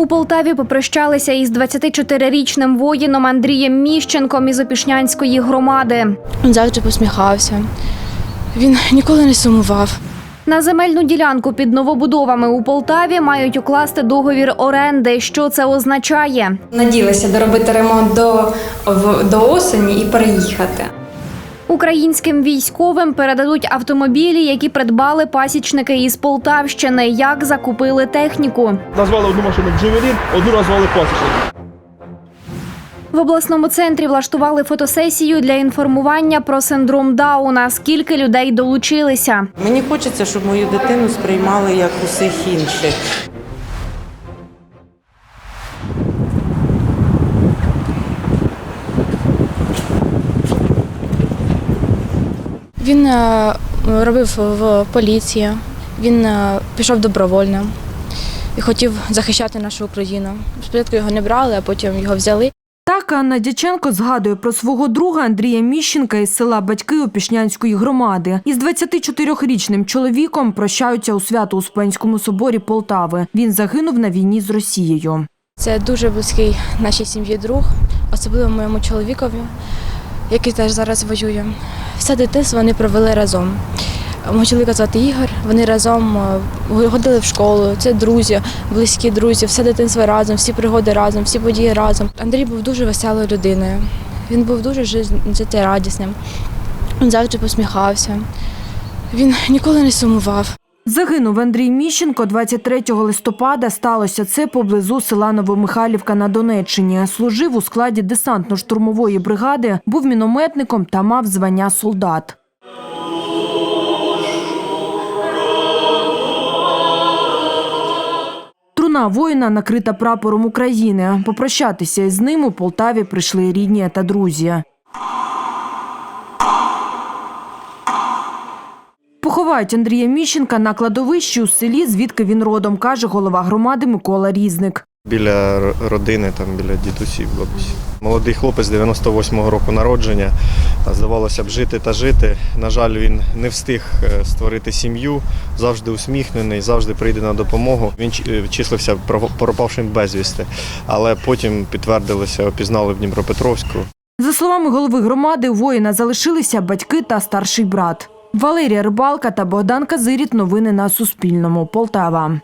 У Полтаві попрощалися із 24-річним воїном Андрієм Міщенком із Опішнянської громади. Він завжди посміхався. Він ніколи не сумував. На земельну ділянку під новобудовами у Полтаві мають укласти договір оренди. Що це означає? Наділися доробити ремонт до, до осені і переїхати. Українським військовим передадуть автомобілі, які придбали пасічники із Полтавщини. Як закупили техніку? Назвали одну машину Джевелін, одну назвали пасічник. В обласному центрі влаштували фотосесію для інформування про синдром Дауна. Скільки людей долучилися? Мені хочеться, щоб мою дитину сприймали як усіх інших. Він е, робив в поліції, він е, пішов добровольно і хотів захищати нашу Україну. Спочатку його не брали, а потім його взяли. Так Анна Дяченко згадує про свого друга Андрія Міщенка із села Батьки Опішнянської громади. Із 24-річним чоловіком прощаються у Свято-Успенському соборі Полтави. Він загинув на війні з Росією. Це дуже близький нашій сім'ї друг, особливо моєму чоловікові, який теж зараз воює. Все дитинство вони провели разом. Мого чоловіка звати Ігор. Вони разом е, ходили в школу. Це друзі, близькі друзі, все дитинство разом, всі пригоди разом, всі події разом. Андрій був дуже веселою людиною. Він був дуже життєрадісним. Він завжди посміхався. Він ніколи не сумував. Загинув Андрій Міщенко 23 листопада. Сталося це поблизу села Новомихайлівка на Донеччині. Служив у складі десантно-штурмової бригади, був мінометником та мав звання солдат. Труна воїна накрита прапором України. Попрощатися із ним у Полтаві прийшли рідні та друзі. Поховають Андрія Міщенка на кладовищі у селі, звідки він родом, каже голова громади Микола Різник. Біля родини, там біля дідусів, бабусі. Молодий хлопець 98-го року народження. Здавалося б, жити та жити. На жаль, він не встиг е, створити сім'ю, завжди усміхнений, завжди прийде на допомогу. Він е, числився пропавшим безвісти, але потім підтвердилося, опізнали в Дніпропетровську. За словами голови громади, воїна залишилися батьки та старший брат. Валерія Рибалка та Богдан Казиріт. Новини на Суспільному. Полтава.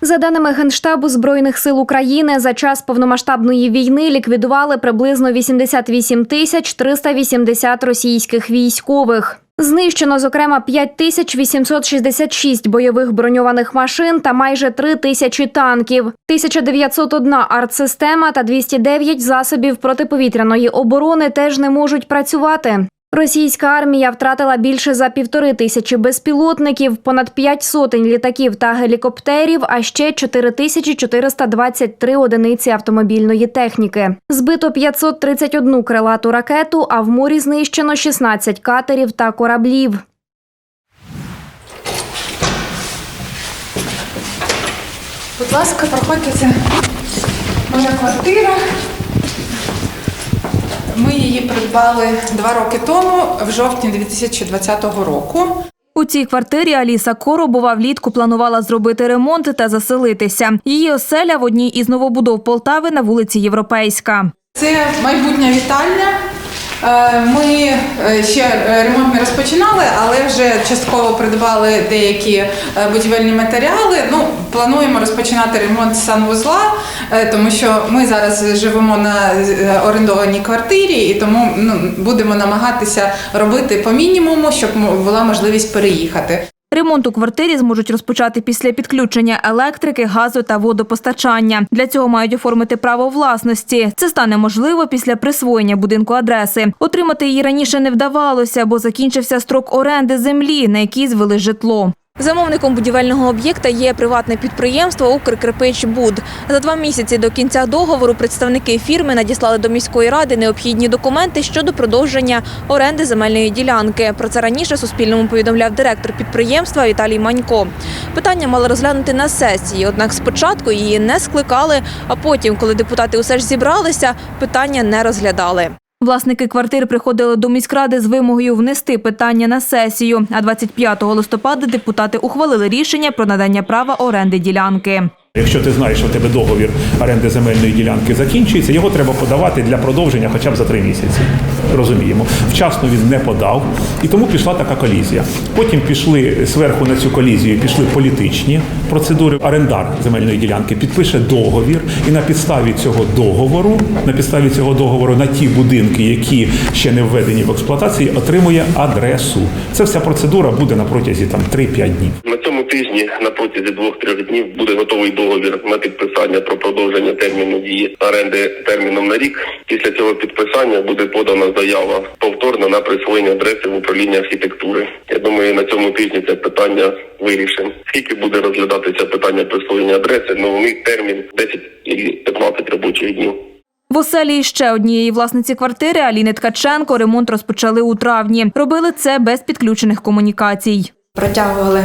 За даними Генштабу Збройних сил України, за час повномасштабної війни ліквідували приблизно 88 тисяч 380 російських військових. Знищено, зокрема, 5866 бойових броньованих машин та майже 3 тисячі танків, 1901 артсистема та 209 засобів протиповітряної оборони теж не можуть працювати. Російська армія втратила більше за півтори тисячі безпілотників, понад п'ять сотень літаків та гелікоптерів, а ще 4423 одиниці автомобільної техніки. Збито 531 крилату ракету, а в морі знищено 16 катерів та кораблів. Будь ласка, проходьте, моя квартира. Ми її придбали два роки тому, в жовтні 2020 року. У цій квартирі Аліса Коробова влітку планувала зробити ремонт та заселитися. Її оселя в одній із новобудов Полтави на вулиці Європейська. Це майбутня вітальня. Е, Ми е, ще е, ремонт не розпочинали, але вже частково придбали деякі будівельні матеріали. Ну, плануємо розпочинати ремонт санвузла, тому що ми зараз живемо на орендованій квартирі, і тому ну, будемо намагатися робити по мінімуму, щоб була можливість переїхати. Ремонт у квартирі зможуть розпочати після підключення електрики, газу та водопостачання. Для цього мають оформити право власності. Це стане можливо після присвоєння будинку адреси. Отримати її раніше не вдавалося, бо закінчився строк оренди землі, на якій звели житло. Замовником будівельного об'єкта є приватне підприємство «Укркрипичбуд». За два місяці до кінця договору представники фірми надіслали до міської ради необхідні документи щодо продовження оренди земельної ділянки. Про це раніше Суспільному повідомляв директор підприємства Віталій Манько. Питання мали розглянути на сесії, однак спочатку її не скликали, а потім, коли депутати усе ж зібралися, питання не розглядали. Власники квартир приходили до міськради з вимогою внести питання на сесію. А 25 листопада депутати ухвалили рішення про надання права оренди ділянки. Якщо ти знаєш, що в тебе договір оренди земельної ділянки закінчується, його треба подавати для продовження хоча б за три місяці. Розуміємо. Вчасно він не подав, і тому пішла така колізія. Потім пішли зверху на цю колізію, пішли політичні процедури. Орендар земельної ділянки підпише договір, і на підставі цього договору, на підставі цього договору на ті будинки, які ще не введені в експлуатації, отримує адресу. Це вся процедура буде на протязі там 3-5 днів. Тижні на протязі двох-трьох днів буде готовий договір на підписання про продовження терміну дії оренди терміном на рік. Після цього підписання буде подана заява повторно на присвоєння адреси в управління архітектури. Я думаю, на цьому тижні це питання вирішимо. Скільки буде розглядатися питання присвоєння адреси? Ну у них термін 10 і 15 робочих днів. В оселі ще однієї власниці квартири Аліни Ткаченко ремонт розпочали у травні. Робили це без підключених комунікацій. Протягували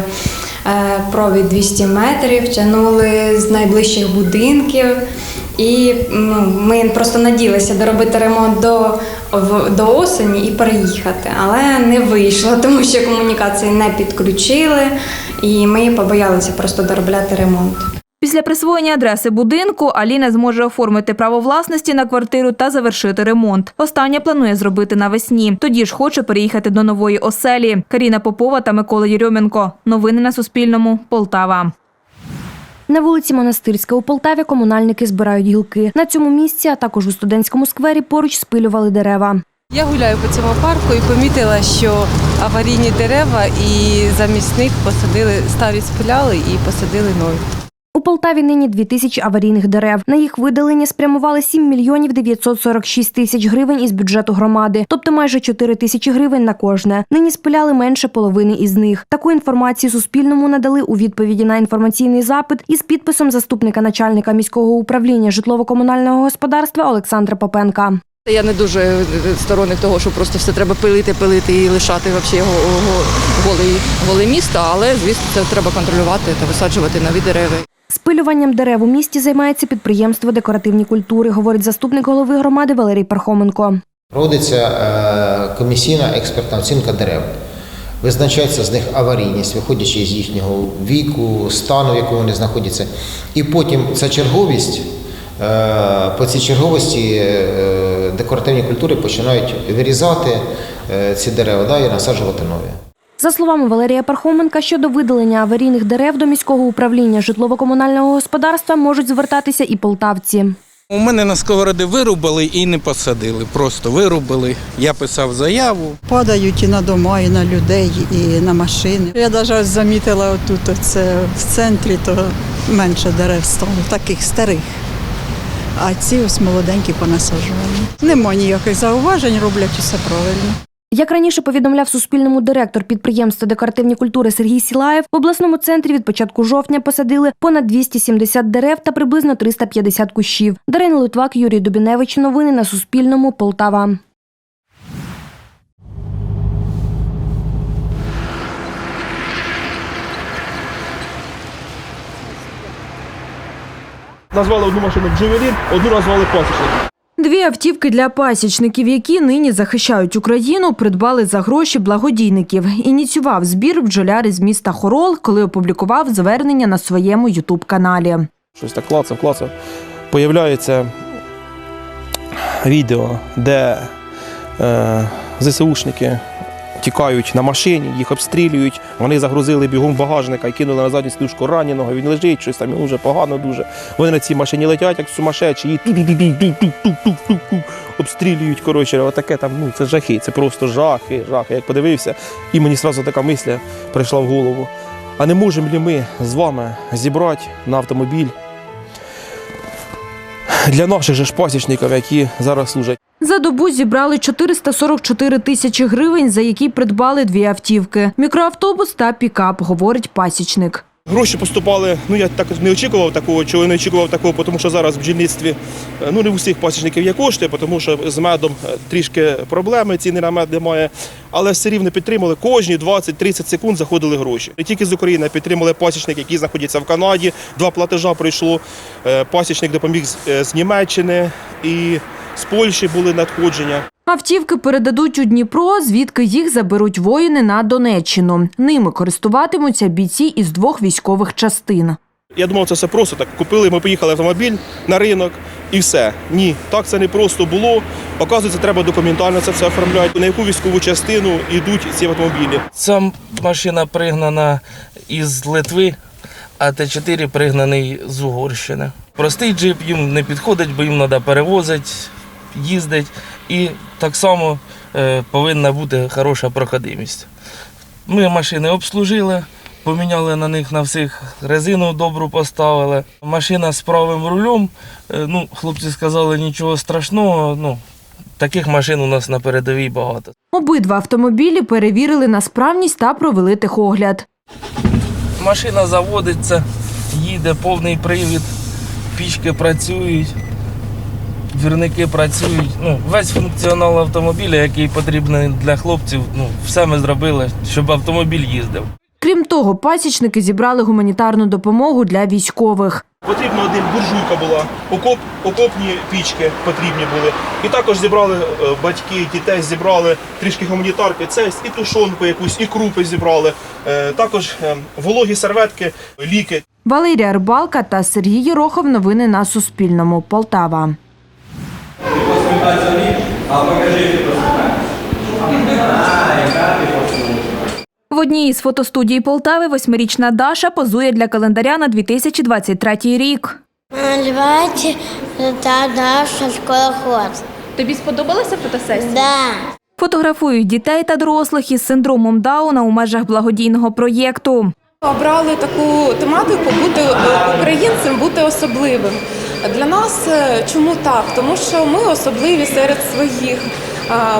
провід 200 метрів, тягнули з найближчих будинків. І ну, ми просто наділися доробити ремонт до, в, до осені і переїхати. Але не вийшло, тому що комунікації не підключили, і ми побоялися просто доробляти ремонт. Після присвоєння адреси будинку Аліна зможе оформити право власності на квартиру та завершити ремонт. Останнє планує зробити навесні. Тоді ж хоче переїхати до нової оселі. Каріна Попова та Микола Єрьоменко. Новини на Суспільному. Полтава. На вулиці Монастирська у Полтаві комунальники збирають гілки. На цьому місці, а також у студентському сквері поруч спилювали дерева. Я гуляю по цьому парку і помітила, що аварійні дерева і замість них посадили старі спиляли і посадили нові. У Полтаві нині 2 тисячі аварійних дерев. На їх видалення спрямували 7 мільйонів 946 тисяч гривень із бюджету громади, тобто майже 4 тисячі гривень на кожне. Нині спиляли менше половини із них. Таку інформацію Суспільному надали у відповіді на інформаційний запит із підписом заступника начальника міського управління житлово-комунального господарства Олександра Попенка. Я не дуже е, сторонник того, що просто все треба пилити, пилити і лишати його голе місто, але звісно це треба контролювати та висаджувати нові дерева. Спилюванням дерев у місті займається підприємство декоративні культури, говорить заступник голови громади Валерій Пархоменко. Проводиться е, комісійна експертна оцінка дерев. Визначається з них аварійність, виходячи з їхнього віку, стану, в якому вони знаходяться. І потім ця черговість, е, по цій черговості е, декоративні культури починають вирізати ці дерева і насаджувати нові. За словами Валерія Пархоменка, щодо видалення аварійних дерев до міського управління житлово-комунального господарства можуть звертатися і полтавці. У мене на сковороди вирубали і не посадили. Просто вирубали. Я писав заяву. Падають і на дома, і на людей, і на машини. Я навіть замітила отут, це в центрі, то менше дерев стало, таких старих. А ці ось молоденькі понасаджувані. Нема ніяких зауважень, роблять усе правильно. Як раніше повідомляв Суспільному директор підприємства декоративні культури Сергій Сілаєв, в обласному центрі від початку жовтня посадили понад 270 дерев та приблизно 350 кущів. Дарина Литвак, Юрій Дубіневич. Новини на Суспільному. Полтава. Назвали одну машину Джевелін, одну назвали пасічник. Дві автівки для пасічників, які нині захищають Україну, придбали за гроші благодійників. Ініціював збір бджоляр із міста Хорол, коли опублікував звернення на своєму ютуб-каналі. Щось так клацав, клацав. Появляється відео, де е, ЗСУшники тікають на машині, їх обстрілюють. Вони загрузили бігом багажника і кинули на задню сидушку раненого. Він лежить, щось там йому вже погано дуже. Вони на цій машині летять, як сумасшедші, і обстрілюють. Коротше, отаке там, ну це жахи, це просто жахи, жахи. Як подивився, і мені одразу така мисля прийшла в голову. А не можемо ли ми з вами зібрати на автомобіль для наших же ж пасічників, які зараз служать? За добу зібрали 444 тисячі гривень, за які придбали дві автівки: мікроавтобус та пікап, говорить пасічник. Гроші поступали. Ну я так не очікував такого, чого не очікував такого, тому що зараз в бджільництві е, ну не у всіх пасічників є кошти, тому що з медом е, трішки проблеми, ціни на мед немає. Але все рівно підтримали кожні 20-30 секунд заходили гроші. Не тільки з України підтримали пасічник, який знаходиться в Канаді. Два платежа прийшло. Е, Пасічник допоміг з Німеччини і з Польщі були надходження. Автівки передадуть у Дніпро, звідки їх заберуть воїни на Донеччину. Ними користуватимуться бійці із двох військових частин. Я думав, це все просто так. Купили, ми поїхали автомобіль на ринок і все. Ні, так це не просто було. Оказується, треба документально це все оформляти. На яку військову частину йдуть ці автомобілі. Ця машина пригнана із Литви, а Т4 пригнаний з Угорщини. Простий джип їм не підходить, бо їм треба перевозити, їздити. І так само е, повинна бути хороша проходимість. Ми машини обслужили, поміняли на них на всіх резину добру поставили. Машина з правим рулем. е, ну, хлопці сказали, нічого страшного. Ну, таких машин у нас на передовій багато. Обидва автомобілі перевірили на справність та провели техогляд. Машина заводиться, їде повний привід, пічки працюють, двірники працюють. Ну, весь функціонал автомобіля, який потрібний для хлопців, ну, все ми зробили, щоб автомобіль їздив. Крім того, пасічники зібрали гуманітарну допомогу для військових. Потрібна один буржуйка була, окоп, окопні пічки потрібні були. І також зібрали е, батьки, дітей зібрали трішки гуманітарки, це і тушонку якусь, і крупи зібрали. Е, Також е, вологі серветки, ліки. Валерія Рибалка та Сергій Єрохов. Новини на Суспільному. Полтава. В одній із фотостудій Полтави восьмирічна Даша позує для календаря на 2023 рік. Називається та наша скороход. Тобі сподобалася фотосесія? Да. Фотографують дітей та дорослих із синдромом Дауна у межах благодійного проєкту. Обрали таку тематику бути е, українцем, бути особливим. Для нас е, чому так? Тому що ми особливі серед своїх.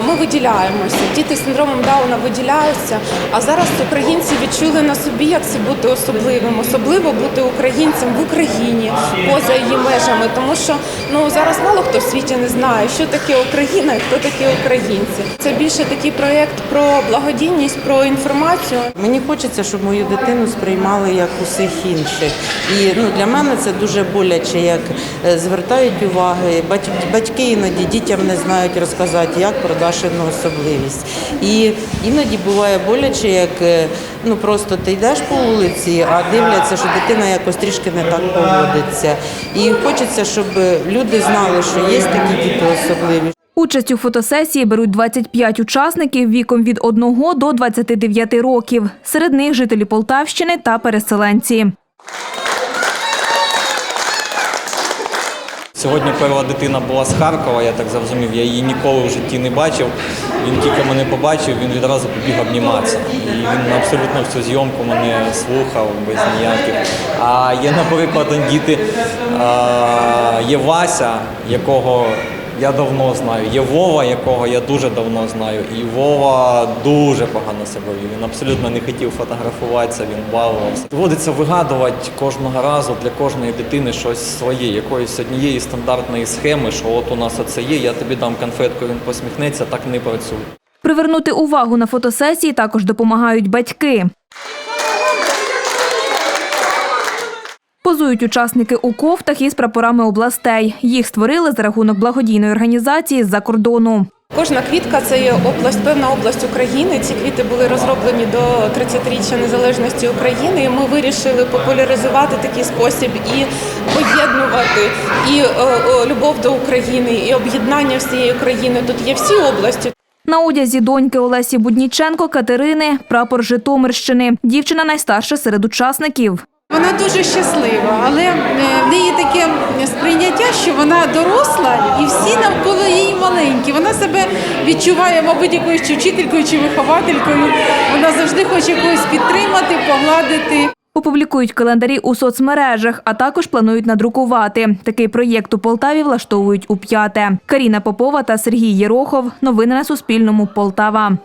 Ми виділяємося. Діти з синдромом Дауна виділяються. А зараз українці відчули на собі, як це бути особливим, особливо бути українцем в Україні поза її межами. Тому що ну зараз мало хто в світі не знає, що таке Україна і хто такі українці. Це більше такий проєкт про благодійність, про інформацію. Мені хочеться, щоб мою дитину сприймали як усіх інших. І ну, для мене це дуже боляче, як е, звертають уваги. Бать- Батьки іноді дітям не знають розказати, як про Дашину особливість. І іноді буває боляче, як е, ну просто ти йдеш по вулиці, а дивляться, що дитина якось трішки не так поводиться. І хочеться, щоб люди знали, що є такі діти особливі. Участь у фотосесії беруть 25 учасників віком від 1 до 29 років. Серед них жителі Полтавщини та переселенці. Сьогодні перша дитина була з Харкова, я так зрозумів, я її ніколи в житті не бачив. Він тільки мене побачив, він відразу побіг обніматися. І він абсолютно всю зйомку мене слухав без ніяких. А є, наприклад, діти, є Вася, якого я давно знаю, є Вова, якого я дуже давно знаю. І Вова дуже погано себе вів. Він абсолютно не хотів фотографуватися, він бавився. Доводиться вигадувати кожного разу для кожної дитини щось своє, якоїсь однієї стандартної схеми, що от у нас оце є, я тобі дам конфетку, він посміхнеться, так не працює. Привернути увагу на фотосесії також допомагають батьки. Позують учасники у кофтах із прапорами областей. Їх створили за рахунок благодійної організації з-за кордону. Кожна квітка це є область, певна область України. Ці квіти були розроблені до 30-річчя незалежності України. І ми вирішили популяризувати такий спосіб і поєднувати і е, е, любов до України, і об'єднання всієї України. Тут є всі області. На одязі доньки Олесі Будніченко Катерини прапор Житомирщини. Дівчина найстарша серед учасників. Вона дуже щаслива, але е, в неї таке сприйняття, що вона доросла, і всі навколо її маленькі. Вона себе відчуває, мабуть, якоюсь чи вчителькою чи вихователькою. Вона завжди хоче когось підтримати, погладити. Опублікують календарі у соцмережах, а також планують надрукувати. Такий проєкт у Полтаві влаштовують у п'яте. Каріна Попова та Сергій Єрохов. Новини на Суспільному. Полтава.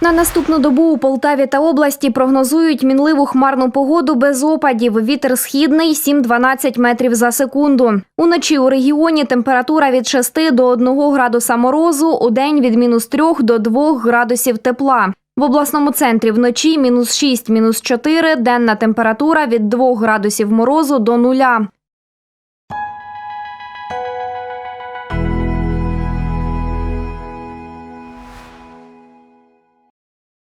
На наступну добу у Полтаві та області прогнозують мінливу хмарну погоду без опадів. Вітер східний 7-12 метрів за секунду. Уночі у регіоні температура від 6 до 1 градуса морозу, у день від мінус 3 до 2 градусів тепла. В обласному центрі вночі мінус 6, мінус 4, денна температура від 2 градусів морозу до нуля.